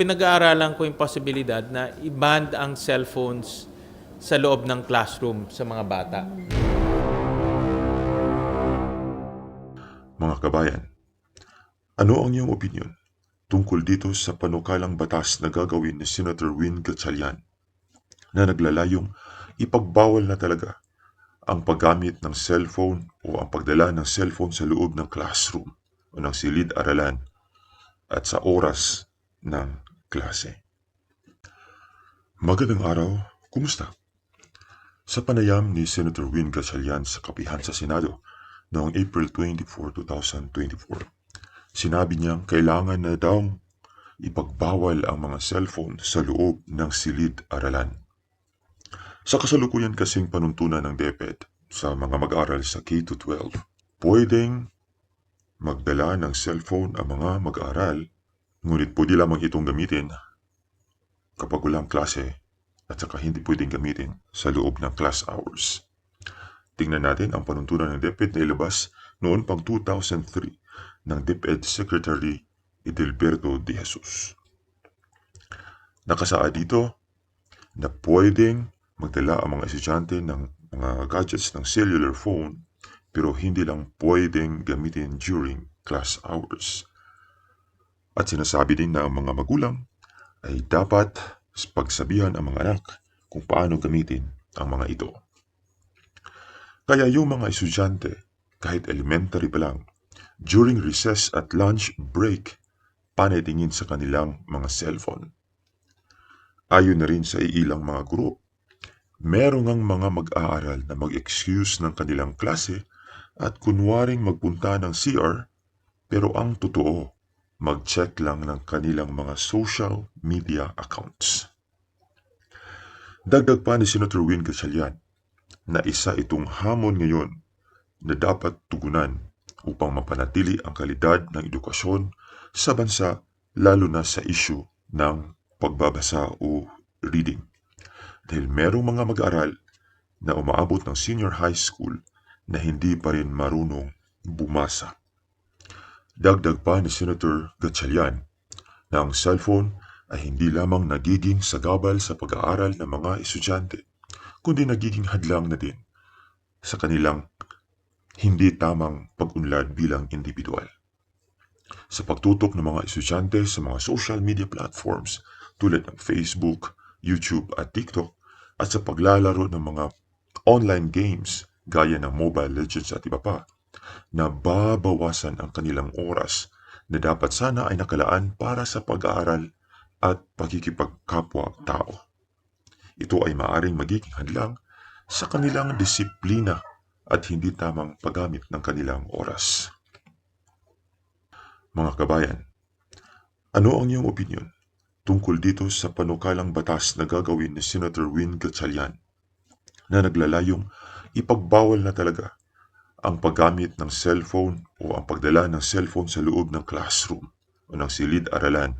pinag-aaralan ko yung posibilidad na i-ban ang cellphones sa loob ng classroom sa mga bata. Mga kabayan, ano ang iyong opinion tungkol dito sa panukalang batas na gagawin ni Senator Win Gatchalian na naglalayong ipagbawal na talaga ang paggamit ng cellphone o ang pagdala ng cellphone sa loob ng classroom o ng silid-aralan at sa oras ng klase. Magandang araw, kumusta? Sa panayam ni Senator Win Gatchalian sa kapihan sa Senado, noong April 24, 2024. Sinabi niyang kailangan na daw ipagbawal ang mga cellphone sa loob ng silid-aralan. Sa kasalukuyan kasing panuntunan ng DepEd sa mga mag-aral sa K-12, pwedeng magdala ng cellphone ang mga mag-aral, ngunit pwede lamang itong gamitin kapag walang klase at saka hindi pwedeng gamitin sa loob ng class hours. Tingnan natin ang panuntunan ng DepEd na ilabas noon pang 2003 ng DepEd Secretary Edelberto de Jesus. Nakasaad dito na pwedeng magdala ang mga estudyante ng mga gadgets ng cellular phone pero hindi lang pwedeng gamitin during class hours. At sinasabi din na ang mga magulang ay dapat pagsabihan ang mga anak kung paano gamitin ang mga ito. Kaya yung mga estudyante, kahit elementary pa lang, during recess at lunch break, panitingin sa kanilang mga cellphone. Ayon na rin sa ilang mga guro, merong ang mga mag-aaral na mag-excuse ng kanilang klase at kunwaring magpunta ng CR, pero ang totoo, mag-check lang ng kanilang mga social media accounts. Dagdag pa ni Senator Win Gatchalian, na isa itong hamon ngayon na dapat tugunan upang mapanatili ang kalidad ng edukasyon sa bansa lalo na sa isyu ng pagbabasa o reading. Dahil merong mga mag-aral na umaabot ng senior high school na hindi pa rin marunong bumasa. Dagdag pa ni Senator Gatchalian na ang cellphone ay hindi lamang nagiging sagabal sa pag-aaral ng mga estudyante kundi nagiging hadlang na din sa kanilang hindi tamang pag-unlad bilang individual. Sa pagtutok ng mga estudyante sa mga social media platforms tulad ng Facebook, YouTube at TikTok at sa paglalaro ng mga online games gaya ng Mobile Legends at iba pa, na babawasan ang kanilang oras na dapat sana ay nakalaan para sa pag-aaral at pagkikipagkapwa-tao. Ito ay maaring magiging hadlang sa kanilang disiplina at hindi tamang paggamit ng kanilang oras. Mga kabayan, ano ang iyong opinion tungkol dito sa panukalang batas na gagawin ni Senator Win Gatchalian na naglalayong ipagbawal na talaga ang paggamit ng cellphone o ang pagdala ng cellphone sa loob ng classroom o ng silid-aralan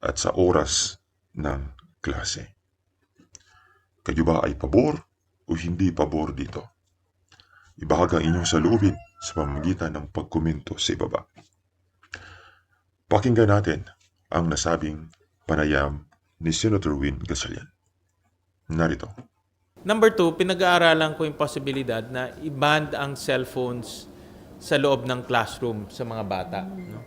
at sa oras ng klase. Kayo ba ay pabor o hindi pabor dito? Ibahag ang inyong saloobin sa pamamagitan ng pagkomento sa ibaba. Pakinggan natin ang nasabing panayam ni Senator Win Gasalian. Narito. Number two, pinag-aaralan ko yung posibilidad na i-ban ang cellphones sa loob ng classroom sa mga bata. No?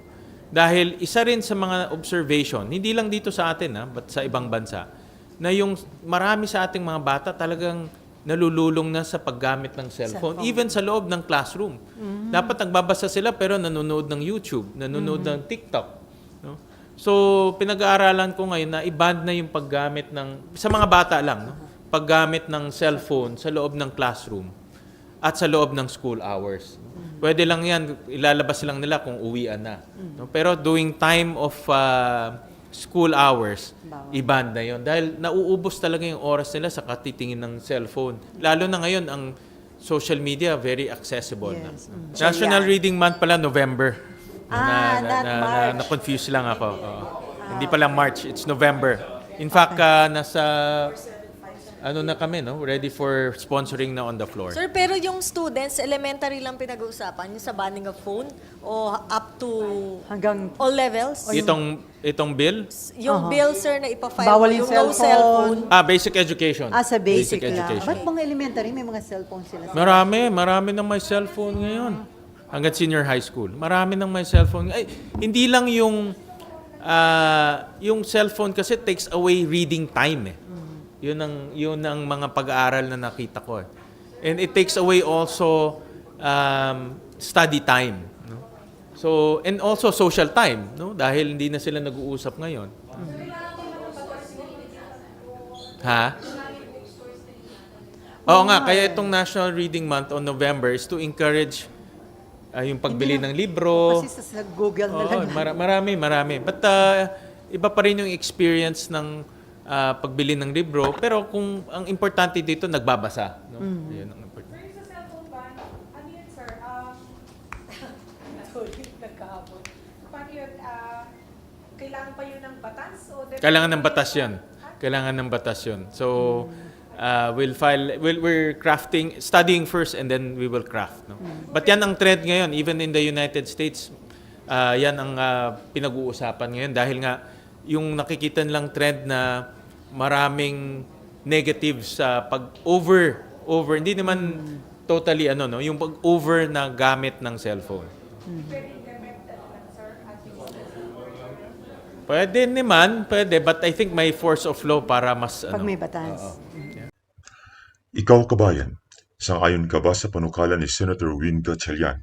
Dahil isa rin sa mga observation, hindi lang dito sa atin, ha, but sa ibang bansa, na yung marami sa ating mga bata talagang nalululong na sa paggamit ng cellphone, Cellphone. even sa loob ng classroom. Dapat nagbabasa sila pero nanonood ng YouTube, nanonood ng TikTok. No? So, pinag-aaralan ko ngayon na i-ban na yung paggamit ng, sa mga bata lang, no? Paggamit ng cellphone sa loob ng classroom at sa loob ng school hours. Pwede lang yan, ilalabas lang nila kung uwian na. No? Pero during time of uh, school hours, i-ban na yon Dahil nauubos talaga yung oras nila sa katitingin ng cellphone. Lalo na ngayon, ang social media very accessible Yes. na. Mm. National Yeah. Reading Month pala, November. Ah, not March. Na-confuse lang ako. Oo. Hindi pala March, it's November. In fact, ah, nasa ano na kami, no? Ready for sponsoring na on the floor. Sir, pero yung students, elementary lang pinag-uusapan, yung sa banning of phone o up to Hanggang all levels. Itong, itong bill, Yung Aha. bill, sir, na ipafile Bawal yung no cellphone. cellphone. ah, basic education. ah, sa basic, lang. education. Ba't mga elementary may mga cellphone sila? Marami, marami nang may cellphone ngayon. Hanggang senior high school. Marami nang may cellphone. Ay, hindi lang yung ah, yung cellphone kasi takes away reading time eh. Yun ang yun ang mga pag-aaral na nakita ko eh. And it takes away also um, study time, no? So, and also social time, no? Dahil hindi na sila nag-uusap ngayon. Ha? Oo nga, kaya itong National Reading Month on November is to encourage ah, yung pagbili ng libro. Kasi sa, Google na Oo, lang. mara- marami, marami. But ah, iba pa rin yung experience ng ah, pagbili ng libro. Pero kung ang importante dito, nagbabasa. No? Ayun ang importante. Sir, sa cellphone ban, ano yun, sir? Um, sorry, nagkahabol. Paano yun? ah, kailangan pa yun ng batas? O Kailangan ng batas yan. Kailangan ng batas yun. So, uh, we'll file, we'll, we're crafting, studying first and then we will craft. No? But yan ang trend ngayon, even in the United States, uh, yan ang uh, pinag-uusapan ngayon dahil nga yung nakikita lang trend na maraming negatives sa pag-over, over, hindi naman totally ano, no? yung pag-over na gamit ng cellphone. Pwede naman, pwede, but I think may force of law para mas Pag ano. may batas. Ikaw kabayan, sangayon ka ba sa panukala ni Senator Win Gatchalian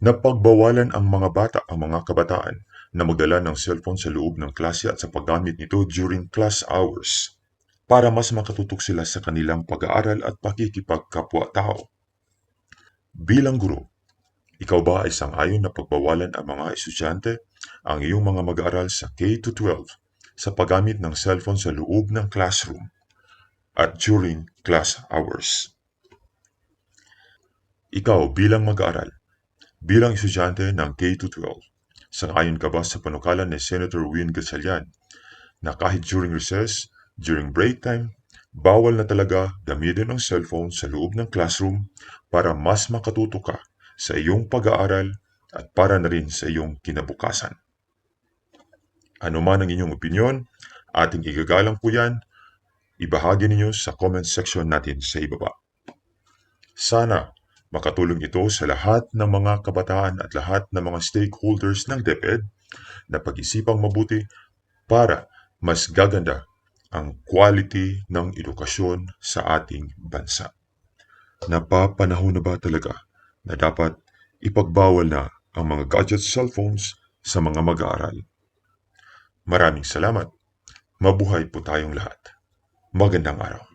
na pagbawalan ang mga bata ang mga kabataan na magdala ng cellphone sa loob ng klase at sa paggamit nito during class hours para mas makatutok sila sa kanilang pag-aaral at pakikipagkapwa-tao? Bilang guro, ikaw ba ay sangayon na pagbawalan ang mga estudyante ang iyong mga mag-aaral sa K-12 sa paggamit ng cellphone sa loob ng classroom at during class hours. Ikaw bilang mag-aaral, bilang estudyante ng K-12, sangayon ka ba sa panukalan ni Senator Win Gatchalian na kahit during recess, during break time, bawal na talaga gamitin ang cellphone sa loob ng classroom para mas makatuto ka sa iyong pag-aaral at para na rin sa iyong kinabukasan. Ano man ang inyong opinyon, ating igagalang po yan ibahagi ninyo sa comment section natin sa ibaba. Sana makatulong ito sa lahat ng mga kabataan at lahat ng mga stakeholders ng DepEd na pag-isipang mabuti para mas gaganda ang quality ng edukasyon sa ating bansa. Napapanahon na ba talaga na dapat ipagbawal na ang mga gadget cellphones sa mga mag-aaral? Maraming salamat. Mabuhay po tayong lahat. Magandang araw.